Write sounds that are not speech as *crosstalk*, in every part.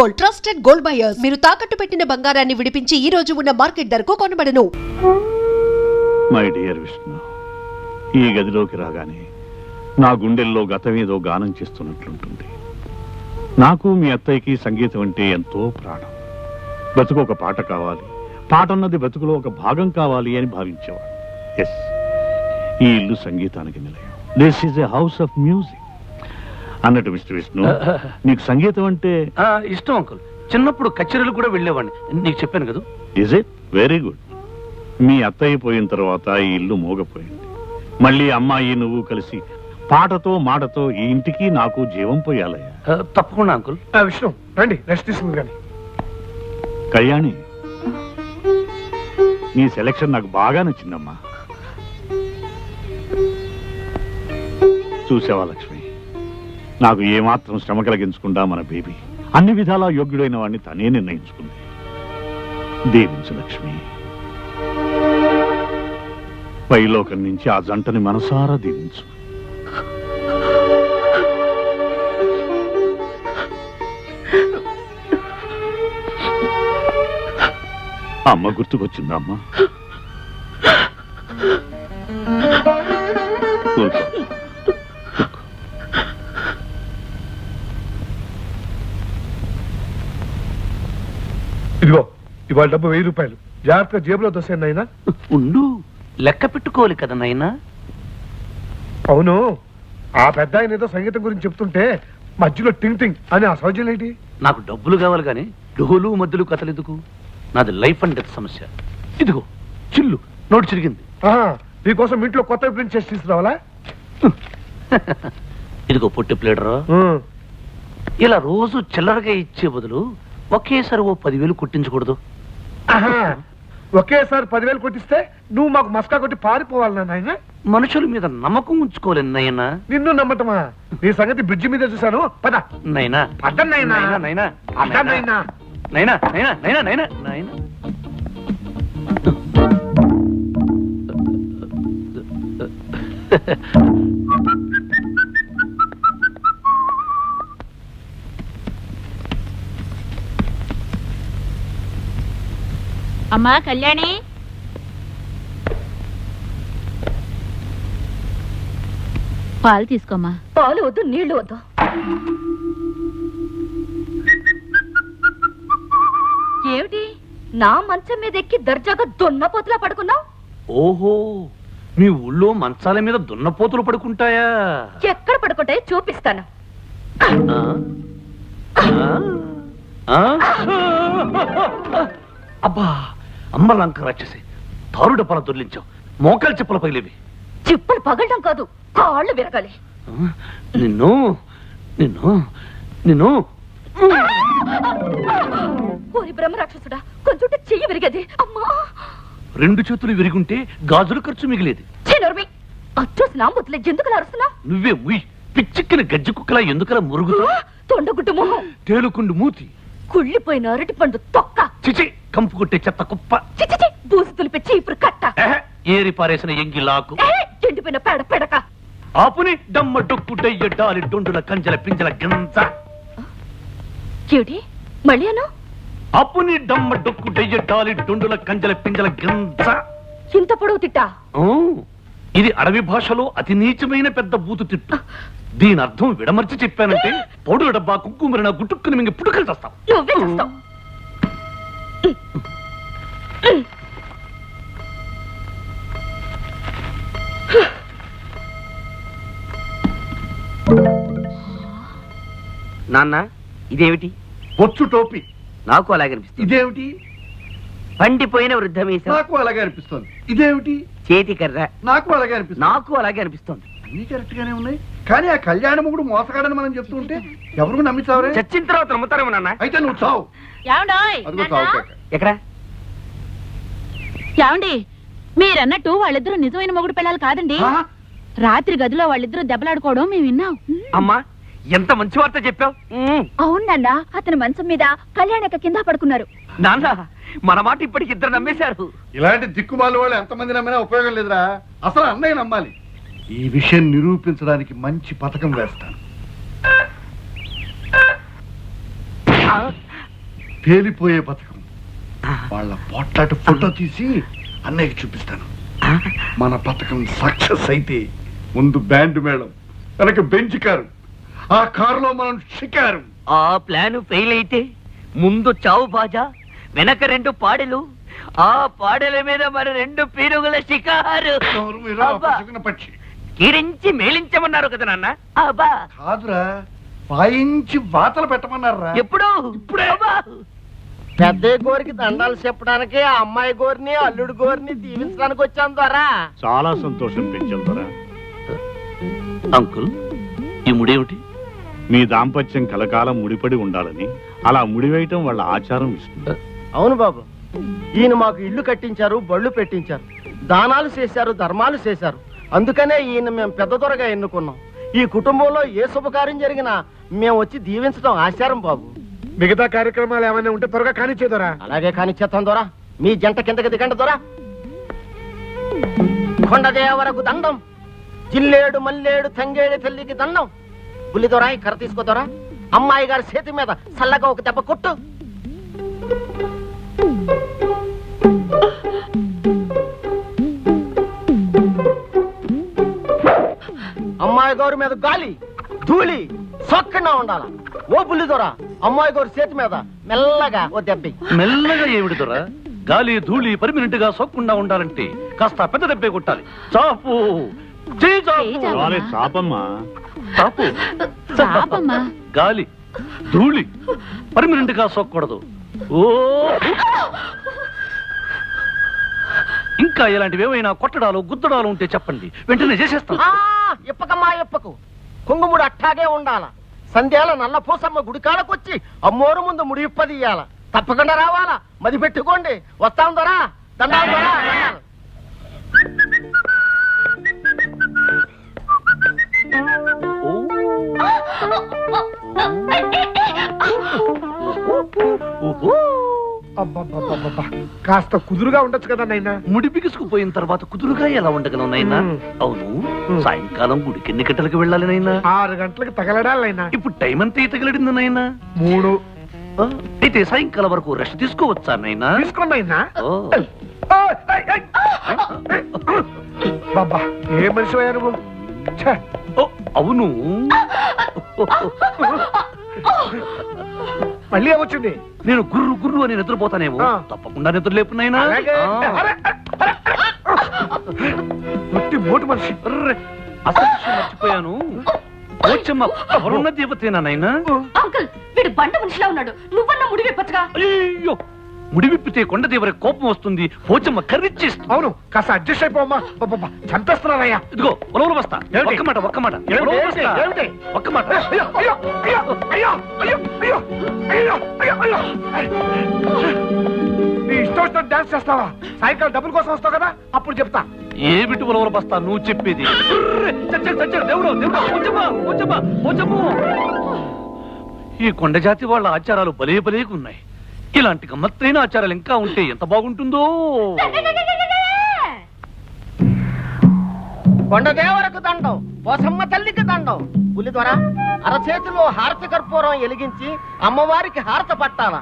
Gold trusted gold buyers. మీరు తాకట్టు పెట్టిన బంగారాన్ని విడిపించి ఈ రోజు ఉన్న మార్కెట్ ధరకు కొనబడను. మై డియర్ విష్ణు ఈ గదిలోకి రాగానే నా గుండెల్లో గతమేదో గానం చేస్తున్నట్లుంటుంది. నాకు మీ అత్తయ్యకి సంగీతం అంటే ఎంతో ప్రాణం. బతుకు ఒక పాట కావాలి. పాట అన్నది బతుకులో ఒక భాగం కావాలి అని భావించేవాడు. ఎస్ ఈ ఇల్లు సంగీతానికి నిలయం. This is a house of music అన్నట్టు మిస్టర్ విష్ణు. *laughs* నీకు సంగీతం అంటే? ఆ, ఇష్టం అంకుల్. చిన్నప్పుడు కచేరీలు కూడా వెళ్ళేవాడిని. నీకు చెప్పాను కదా. ఇజ్ ఇట్ వెరీ గుడ్ మీ అత్తయ్య పోయిన తర్వాత ఈ ఇల్లు మోగపోయింది. మళ్ళీ అమ్మాయి నువ్వు కలిసి పాటతో మాటతో ఈ ఇంటికి నాకు జీవం పోయాలయ్యా. తప్పకుండా అంకుల్. ఆ విష్ణు రండి రెస్ట్ తీసుకుంది కానీ కళ్యాణి నీ సెలక్షన్ నాకు బాగా నచ్చిందమ్మా. చూసావా లక్ష్మి? నాకు ఏమాత్రం శ్రమ కలిగించకుండా మన బేబీ అన్ని విధాలా యోగ్యుడైన వాడిని తనే నిర్ణయించుకుంది. దీవించు లక్ష్మి. పైలోకం నుంచి ఆ జంటని మనసారా దీవించు. అమ్మ గుర్తుకొచ్చిందా అమ్మ? *laughs* ఇదిగో ఇవాళ డబ్బు వెయ్యి రూపాయలు. జాగ్రత్తగా జేబులో దోసేయండి అయినా ఉండు. లెక్క పెట్టుకోవాలి కదా నాయనా? అవును. ఆ పెద్ద ఆయన ఏదో సంగీతం గురించి చెప్తుంటే మధ్యలో టింగ్ టింగ్ అని ఆ సౌజన్యం ఏంటి? నాకు డబ్బులు కావాలి కానీ డోలు మధ్యలు కథలు ఎందుకు? నాది లైఫ్ అండ్ డెత్ సమస్య. ఇదిగో చిల్లు నోటు చిరిగింది. ఆహా, మీకోసం ఇంట్లో కొత్త ప్రింట్ చేసి తీసుకురావాలా? *laughs* ఇదిగో పొట్టి ప్లేడరు. ఇలా రోజు చిల్లరగా ఇచ్చే బదులు ఒకేసారి ఓ పదివేలు కుట్టించకూడదు. ఒకేసారి పదివేలు కొట్టిస్తే నువ్వు మాకు మస్కా కొట్టి పారిపోవాలి నాయన మనుషుల మీద నమ్మకం ఉంచుకోవాలి నాయనా. నిన్ను నమ్మటమా? నీ సంగతి బ్రిడ్జి మీద చూశాను. పద. నైనా నాయనా. నైనా నైనా. నైనా నైనా నైనా నైనా నైనా అమ్మా కళ్యాణి. పాలు తీసుకోమ్మా. పాలు వద్దు నీళ్ళు వద్దు. ఏమిటి? నా మంచం మీద ఎక్కి దర్జాగా దున్నపోతులా పడుకున్నావు? ఓహో మీ ఊళ్ళో మంచాల మీద దున్నపోతులు పడుకుంటాయా? ఎక్కడ పడుకుంటాయో చూపిస్తాను? అబ్బా అమ్మ లంక రాక్షసి. తారు డబ్బాల దొర్లించావు. మోకాలు చెప్పుల పగిలేవి. చిప్పులు పగలడం కాదు కాళ్ళు విరగాలి? నిన్ను నిన్ను నిన్ను. ఓరి బ్రహ్మ రాక్షసుడా కొంచెం చెయ్యి విరిగది. అమ్మా! రెండు చేతులు విరిగుంటే గాజుల ఖర్చు మిగిలేది. చిన్నరుమి అచ్చోసి నా ముద్దులే ఎందుకు అరుస్తున్నా? నువ్వే ముయ్ పిచ్చిక్కిన గజ్జి కుక్కలా ఎందుకలా మురుగుతావు? తొండగుడ్డు మొహం. తేలుకుండు మూతి. కుళ్ళిపోయిన అరటి పండు తొక్క. చిచి కంపు కొట్టే చెత్త కుప్ప. చిచిచి బూసి తులిపే చీపురు కట్ట. ఎహె, ఏరి పారేసిన ఎంగిలాకు ఏ, ఎండిపోయిన పేడ పెడక. ఆపుని డమ్మ డొక్కు డయ్య డాలి డొండుల కంజల పింజల గింజ. ఏమిటి? మళ్ళీ అను? డమ్మ డొక్కు డయ్య డాలి డొండుల కంజల పింజల గింజ. ఇంత పొడవు తిట్టా? ఇది అడవి భాషలో అతి నీచమైన పెద్ద బూతు తిట్టు. దీని అర్థం విడమర్చి చెప్పానంటే పౌడు డబ్బా కుక్కుమరిన గుట్టుక్కుని మింగి పుట్టుకలు చేస్తాం నువ్వే చూస్తావు. నాన్న ఇదేమిటి? బొచ్చు టోపీ. నాకు అలాగే అనిపిస్తుంది. ఇదేమిటి? పండిపోయిన వృద్ధ మీసం. నాకు అలాగే అనిపిస్తుంది. ఇదేమిటి? చేతి కర్ర. నాకు అలాగే అనిపిస్తుంది. నాకు అలాగే అనిపిస్తుంది. అన్ని కరెక్ట్ గానే ఉన్నాయి. కానీ ఆ కళ్యాణ ముగుడు మోసగాడని మనం చెప్తుంటే ఎవరు నమ్మిస్తావరే? చచ్చిన తర్వాత నమ్ముతారేమో నాన్న. అయితే నువ్వు చావు. ఏమండోయ్ అదిగో చావు కేక. ఎక్కడ? ఏమండి? మీరన్నట్టు వాళ్ళిద్దరూ నిజమైన మొగుడు పిల్లలు కాదండి. ఆ? రాత్రి గదిలో వాళ్ళిద్దరూ దెబ్బలాడుకోవడం మేము విన్నాం. అమ్మా ఎంత మంచి వార్త చెప్పావు? అవునన్నా అతని మంచం మీద కళ్యాణక కింద పడుకున్నారు. నాన్న మన మాట ఇప్పటికి ఇద్దరు నమ్మేశారు. ఇలాంటి దిక్కుమాల వాళ్ళు ఎంతమంది నమ్మినా ఉపయోగం లేదురా. అసలు అన్నయ్య నమ్మాలి. ఈ విషయం నిరూపించడానికి మంచి పథకం వేస్తాను. పేలిపోయే పథకం. వాళ్ళ పోట్లాట ఫోటో తీసి అన్నయ్యకి చూపిస్తాను. మన పథకం సక్సెస్ అయితే ముందు బ్యాండ్ మేళం వెనక బెంచ్ కారు ఆ కారులో మనం షికారు. ఆ ప్లాన్ ఫెయిల్ అయితే ముందు చావు బాజా వెనక రెండు పాడెలు ఆ పాడెల మీద మరి రెండు పీరుగుల షికారు. పక్షి. కిరించి మేలించమన్నారు కదా నాన్న. అబ్బా. కాదురా వాయించి వాతలు పెట్టమన్నారా? ఎప్పుడు? ఇప్పుడే. పెద్ద గోరికి దండాలు చెప్పడానికి ఆ అమ్మాయి గోరిని అల్లుడు గోరిని దీవించడానికి వచ్చాను ద్వారా. చాలా సంతోషం పెంచం దొర అంకుల్ ఈ ముడేమిటి? మీ దాంపత్యం కలకాలం ముడిపడి ఉండాలని అలా ముడివేయటం వాళ్ళ ఆచారం విష్ణు అవును బాబు. ఈయన మాకు ఇల్లు కట్టించారు బళ్ళు పెట్టించారు. దానాలు చేశారు ధర్మాలు చేశారు. అందుకనే ఈయన మేము పెద్ద దొరగా ఎన్నుకున్నాం. ఈ కుటుంబంలో ఏ శుభకార్యం జరిగినా మేము వచ్చి దీవించడం ఆచారం బాబు. మిగతా కార్యక్రమాలు ఏమైనా ఉంటే త్వరగా కానిచ్చేదరా అలాగే కాని చేస్తాం దొరా. మీ జంట కిందకి దిగండి దొరా. కొండదేవరకు దండం. జిల్లేడు మల్లేడు తంగేడు తల్లికి దండం. బుల్లి దొరా ఈ కర్ర తీసుకో దొరా. అమ్మాయి గారి చేతి మీద చల్లగా ఒక దెబ్బ కొట్టు. అమ్మాయి గౌరి మీద గాలి ధూళి సొక్కగా ఉండాల? ఓ బుల్లి దొర అమ్మాయి గౌరి చేతి మీద మెల్లగా ఓ దెబ్బి. మెల్లగా ఏమిటి దొర? గాలి ధూళి పర్మినెంట్గా సోకకుండా ఉండాలంటే కాస్త పెద్ద దెబ్బే కొట్టాలి. చాపు! చాపమ్మా. చాపమ్మా. గాలి ధూళి పర్మినెంట్గా సోకూడదు ఓ! ఇంకా ఇలాంటివి ఏమైనా కొట్టడాలు గుద్దడాలు ఉంటే చెప్పండి. వెంటనే చేసేస్తాం ఆ ఇప్పకమ్మా ఇప్పకు. కుంగుముడు అట్టాగే ఉండాల. సంధ్యాల నల్ల పూసమ్మ గుడికాడకొచ్చి అమ్మోరు ముందు ముడి ఇప్పదీయాల తప్పకుండా రావాలా? మది పెట్టుకోండి. వస్తాం దొరా. దండాలు దొరా. దండాలు. కాస్త కుదురుగా ఉండొచ్చు కదా నాయనా ముడి బిగుసుకుపోయిన తర్వాత కుదురుగా ఎలా ఉండగలం నైనా. అవును సాయంకాలం గుడికి ఎన్ని గంటలకు వెళ్ళాలి నైనా ఆరు గంటలకు తగలడాలైనా ఇప్పుడు టైం అంతా తగిలిడింది నైనా మూడు ఆ, అయితే సాయంకాలం వరకు రెస్ట్ తీసుకోవచ్చా నైనా ఓ. బాబా ఏ మనిషి అయ్యా నువ్వు ఛే, ఓ, అవును మళ్ళీ ఏమొచ్చింది? నేను గుర్రు గుర్రు అని నిద్రపోతానేమో. తప్పకుండా నిద్ర లేపునైనా అలాగే. అరే, మనిషి. అసలు మర్చిపోయాను. ముడివిప్పితే కొండ దేవర కోపం వస్తుంది. పోచమ్మ కర్రిచ్చేస్తుంది. అవును కాస్త అడ్జస్ట్ అయిపోమ్మా. చంపేస్తున్నారయ్యా. ఇదిగో ఒక మాట ఒక్క మాట. ఒక్క మాట. నీ ఇష్టం వచ్చిన డాన్స్ చేస్తావా? సాయంకాలం డబ్బుల కోసం వస్తావు కదా? అప్పుడు చెప్తా. ఏమిటి ఉలవలు బస్తా నువ్వు చెప్పేది? దేవుడు ఈ కొండ జాతి వాళ్ళ ఆచారాలు భలే భలేగా ఉన్నాయి ఇలాంటి గమ్మత్తైన ఆచారాలు ఇంకా ఉంటే ఎంత బాగుంటుందో? కొండదేవరకు దండం పోసమ్మ తల్లికి దండం. పులి ద్వారా అరచేతిలో హారతి కర్పూరం ఎలిగించి అమ్మవారికి హారత పట్టాల.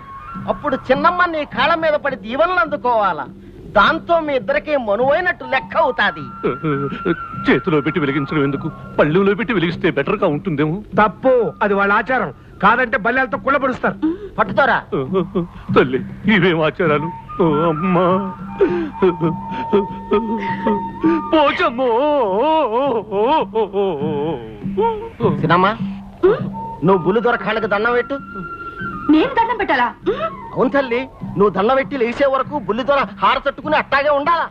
అప్పుడు చిన్నమ్మ నీ కాళ్ళ మీద పడి దీవెనలు అందుకోవాలా. దాంతో మీ ఇద్దరికి మనువైనట్టు లెక్క అవుతాది. చేతిలో పెట్టి వెలిగించడం ఎందుకు? పళ్ళులో పెట్టి వెలిగిస్తే బెటర్గా ఉంటుందేమో? తప్పు అది వాళ్ళ ఆచారం. కాదంటే బల్లెలతో కుళ్ళబడుస్తారు. పట్టుతోరా తల్లి ఇవేం ఆచారాలు? ఓ అమ్మా. పోచమ్మో సినమ్మా నువ్వు బుల్లి దొర కాళ్ళకి దండం పెట్టు. నేను దండం పెట్టాలా? అవును తల్లి నువ్వు దండం పెట్టి లేచే వరకు బుల్లి దొర హార తట్టుకుని అట్టాగే ఉండాలా?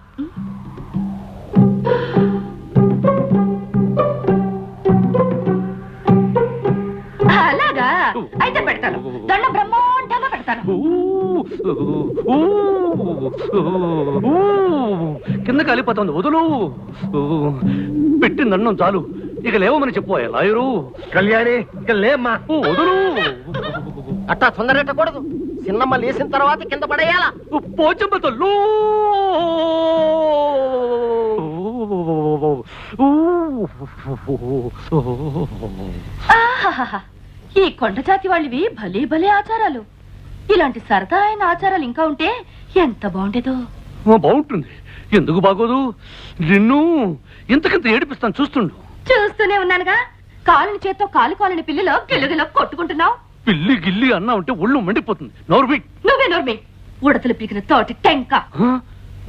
కింద కాలిపోతుంది వదులు. పెట్టింది అన్నం చాలు. ఇక లేవమని చెప్పు లాయరు. కళ్యాణి ఇక లేమ్మా. వదులు. అట్టా తొందరెట్టకూడదు చిన్నమ్మ లేచిన తర్వాత కింద పడేయాలా? పోచమ్మ తల్లు. ఈ కొండ జాతి వాళ్ళవి భలే భలే ఆచారాలు. ఇలాంటి సరదా అయిన ఆచారాలు ఇంకా ఉంటే ఎంత బాగుండేదో. బాగుంటుంది. ఎందుకు బాగోదు? నిన్ను ఇంతకింత ఏడిపిస్తాను చూస్తుండు. చూస్తూనే ఉన్నానుగా. కాలుని చేత్తో కాలు కాలని పిల్లలు గిల్లగిల్ల కొట్టుకుంటున్నావు. పిల్లి గిల్లి అన్నా ఉంటే ఒళ్ళు మండిపోతుంది. నోరుబి నువ్వే నోర్మి ఉడతలు పీకిన తోటి టెంక.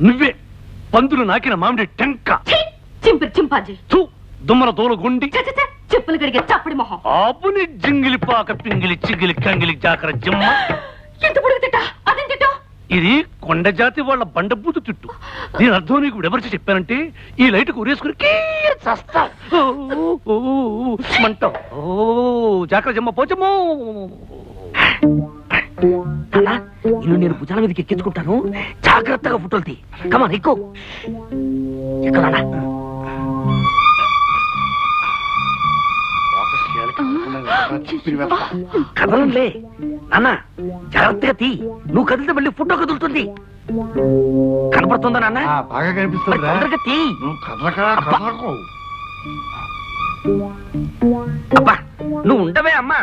నువ్వే. పందులు నాకిన మామిడి టెంక! చింపిరి చింపాజీ. తూ దుమ్మల దోల గుండి! చెప్పులు గడిగే చప్పడి మొహం. ఆపుని జింగిలి పాక పింగిలి చిగిలి కంగిలి జాకర జిమ్మ *gasps* ఎంత పొడుగు తిట్టా అదేం తిట్టా ఇది కొండ జాతి వాళ్ళ బండబూతు తిట్టు. దీని అర్థం నీకు ఎవరికి చెప్పానంటే ఈ లైట్ ఉరేసుకుని చస్తా. చస్తావ్. ఓ, ఓ, జమ్మ పోచమ్మో ఇల్లు నేను భుజాల మీదకి ఎక్కించుకుంటాను. జాగ్రత్తగా ఫోటోలు తీ కమా ఎక్కువ ఎక్కడ కదలంలే. నాన్న జాగ్రత్తగా తీ. నువ్వు కదిలితే మళ్ళీ ఫోటో కదులుతుంది. కనపడుతుందా నాన్న? ఆ, బాగా తొందరగా తీ. నువ్వు కదలక కదలకు. అబ్బా నువ్వు ఉండవే అమ్మా.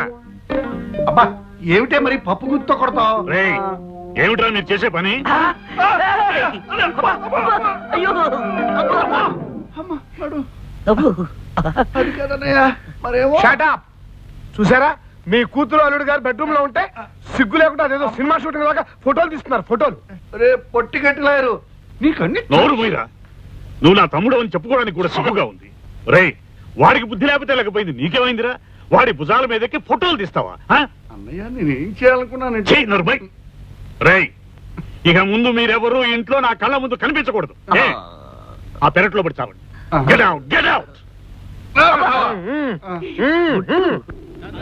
అబ్బా ఏమిటే మరి పప్పు గుర్తుతో కొడతావు? రేయ్ ఏమిట్రా మీరు చేసే పని! అయ్యో అబ్బా! అబ్బో! అది కదనయ్యా మరేమో? చూసారా? మీ కూతురు అల్లుడు గారు బెడ్రూమ్లో ఉంటే సిగ్గు లేకుండా అదేదో సినిమా షూటింగ్ లాగా ఫోటోలు తీస్తున్నారు ఫోటోలు. రే పొట్టి గట్టిలాయరు నీకన్ని నోరు పోయిరా నువ్వు నా తమ్ముడు అని చెప్పుకోవడానికి కూడా సిగ్గుగా ఉంది. రేయ్ వాడికి బుద్ధి లేకపోతే లేకపోయింది నీకేమైందిరా? వాడి భుజాల మీదకి ఫోటోలు తీస్తావా? అన్నయ్య నేను ఏం నరుమై రేయ్ ఇక ముందు మీరెవరూ ఇంట్లో నా కళ్ళ ముందు కనిపించకూడదు? ఆ పెరట్లో పడి చావండి. Get out get out.